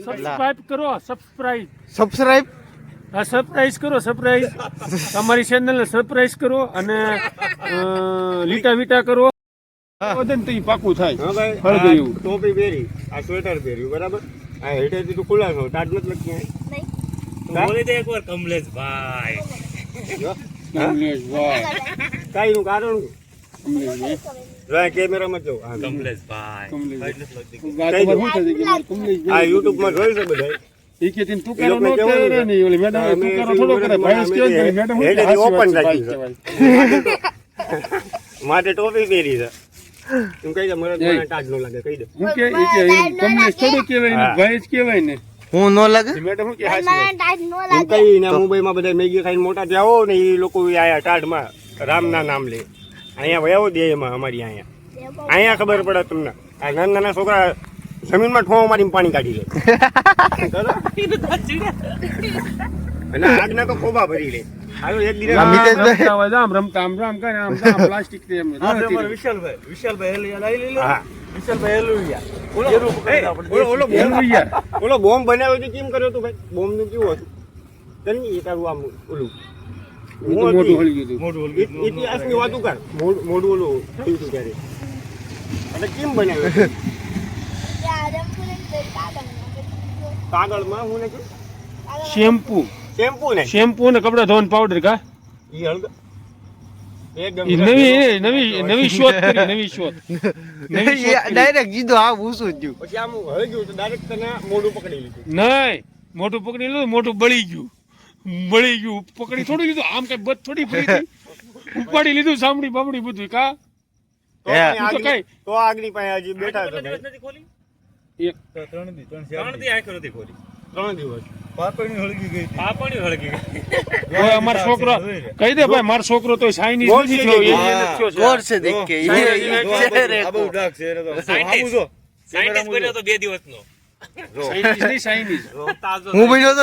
Subscribe કરો subscribe subscribe હા surprise કરો સરપ્રાઈઝ તમારી ચેનલને સરપ્રાઈઝ કરો અને લીટા વીટા કરો. વજન તો પાકું થાય. હા ભાઈ એવું. ટોપી પહેરી આ સ્વેટર પહેર્યું બરાબર? આ હેઠેથી તું ખુલાસો તાજ નથી લખી બોલી દે એકવાર કમલેશભાઈ. કમલેશ, વાહ. કાંઈ નું કારણ? કમલેશ, જો કેમેરામાં જો આ કમલેશભાઈ કમલેશ. યુટ્યુબમાં જોઈ છે બધા કે તીન નો કરે. ઓલી મેડમ થોડો કરે ભાઈ મેડમ હું રાખી. માથે ટોપી પહેરી છે. તું કહી દે મને જય. તાજ નો લાગે કહી દે. હું કે ઈ કે કમલેશ થોડું કહેવાય ને ભાઈ જ કહેવાય ને. હું ન લાગે? મેડમ હું કે હાચી હું કઈ ને મુંબઈમાં બધા મેગી ખાઈને મોટા થયા હો ને એ લોકો આયા ટાઢમાં રામના નામ લે. અહીંયા વયાવો દે એમાં અમારી અહીંયા. અહીંયા ખબર પડે તમને. આ નાના નાના છોકરા જમીનમાં ઠોં મારીને પાણી કાઢી લે. અને આગના તો ખોબા ભરી લે. ઓલો બોમ્બ બનાવ્યો તો કેમ કર્યો તો ભાઈ? બોમ્બનું કેવું હતું? તને એ તારું આમ ઓલું મોટું ઇ- ઇતિહાસની વાતું કર મોડું મોઢું ઓલું થયું હતું ત્યારે. અને કેમ બનાવ્યો કાગળમાં હું નથી શેમ્પુ. શેમ્પુ ને? શેમ્પુ ને કપડા ધોવાનું પાવડર કા? ઈ હળગ નવી નવી નવી શોધ કરી નવી શોધ. ડાયરેક્ટ જીધો હા ઊંચું જ પછી આમ હળગ્યું તો ડાયરેક્ટ તને મોઢું પકડી લીધું. નહીં મોટું પકડી લીધું મોટું બળી ગયું. બળી ગયું પકડી થોડું લીધું. આમ કઈ બધ થોડી પડી ઉપાડી લીધું સાંભળી બામડી બધું કા? તો આગની પાસે હજી બેઠા છો ત્રણ ખોલી. છોકરો કહી દે ભાઈ માર છોકરો તો ચાઇનીઝ નથી હું બન્યો તો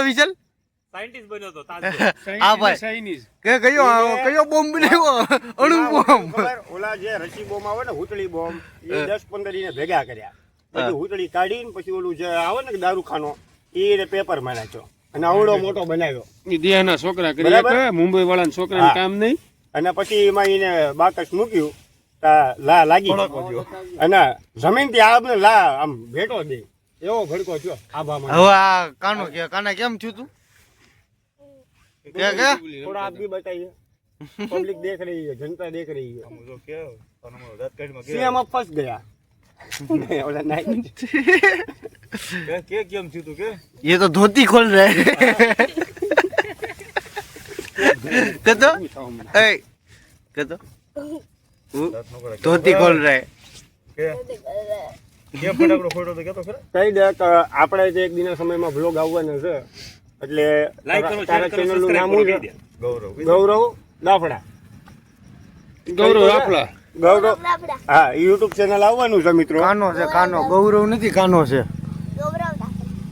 સાયન્ટિસ્ટ બન્યો તો આ ભાઈ. ચાઇનીઝ કે કયો કયો બોમ્બ બનાવ્યો અણુ બોમ્બ ઓલા જે રસી બોમ્બ આવે ને હુતળી બોમ્બ એ દસ પંદર ને ભેગા કર્યા. પછી હુતળી કાઢીને પછી ઓલું જે આવે ને દારૂખાનો એ પેપરમાં નાખ્યો. અને આવડો મોટો બનાવ્યો. એ દેહના છોકરા કરી બરાબર? મુંબઈ વાળાના છોકરાને કામ નહીં. અને પછી એમાં એને બાકસ મૂક્યું લા લાગી અને જમીનથી આપને લા આમ ભેટો દે. એવો ભડકો થયો. આભામાં. હવે આ કાનો કે કાના કેમ થયું તું? કે કે થોડા આપ બી બતાઈએ પબ્લિક દેખ રહી है जनता देख रही है સીએમ અપ ફસ ગયા ઓલા નાઈ ये तो धोती खोल रहा है के तो ए के तो वो धोती खोल रहा है કહી દે કે આપણે જે એક દિના સમયમાં બ્લોગ આવવાનો છે એટલે તારા share કરો, ચેનલ નામ શું કરો, છે? ગૌરવ લાફડા. ગૌરવ લાફડા. ગૌરવ હા યુટ્યુબ ચેનલ આવવાનું છે મિત્રો. કાનો છે કાનો? ગૌરવ નથી કાનો છે?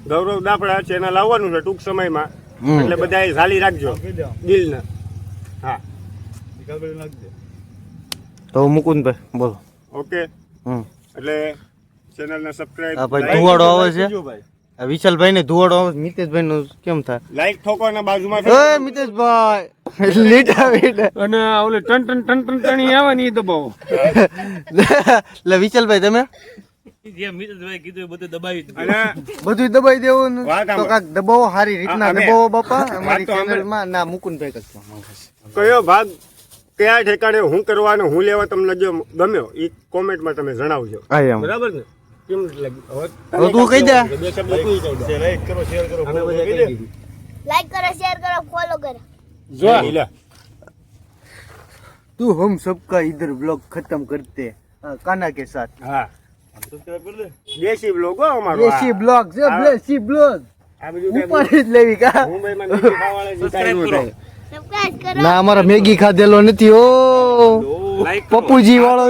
ગૌરવ દાફડા ચેનલ આવવાનું છે ટૂંક સમયમાં. એટલે બધા ઝાલી રાખજો. દિલ ને હા. તો મુકુંદભાઈ બોલો. ઓકે. હમ. એટલે ચેનલ ને સબસ્ક્રાઇબ ભાઈ ધુવાડો આવે છે? આ વિશાલભાઈ ને ધુવાડો મિતેશભાઈ નું કેમ થાય? લાઈક ઠોકો અને બાજુમાં એ મિતેશભાઈ લીટા અને આ ટન ટન ટન ટન ટણી આવે ને એ દબાવો. એટલે વિશાલભાઈ તમે? જે મિતેશભાઈ કીધું એ બધું દબાવી દીધું અને બધું દબાઈ દેવું ને? તો સાંભળ. દબાવો સારી રીતના દબાવો બાપા. અમારી ચેનલમાં ના મુકુંદભાઈ કયો ભાગ? કયા ઠેકાણે હું કરવાનો હું લેવા તમને જો ગમ્યો? એ કોમેન્ટમાં તમે જણાવજો. બરાબર ને કેમ લાગ્યું? હવે હવે તું કહી દે. બે શબ્દ તું કહી દે. અમે બધા કહી દીધું. લાઈક કરો શેર કરો ફોલો કરો જો ઈ લે. तू हम सबका इधर ब्लॉग खत्म करते हैं हाँ, काना के साथ હા દેશી બ્લોગ હો અમારો देसी આ. ब्लॉग से હા. देसी ब्लॉग આ બધું કઈ ऊपर ही लेवी का મુંબઈમાં મેગી ખાવાવાળા જે કાંઈ ન થાય. સબસ્ક્રાઇબ કરો ના અમારા મેગી ખાધેલો નથી ઓ લાઈક કરો. પપ્પુજી વાળો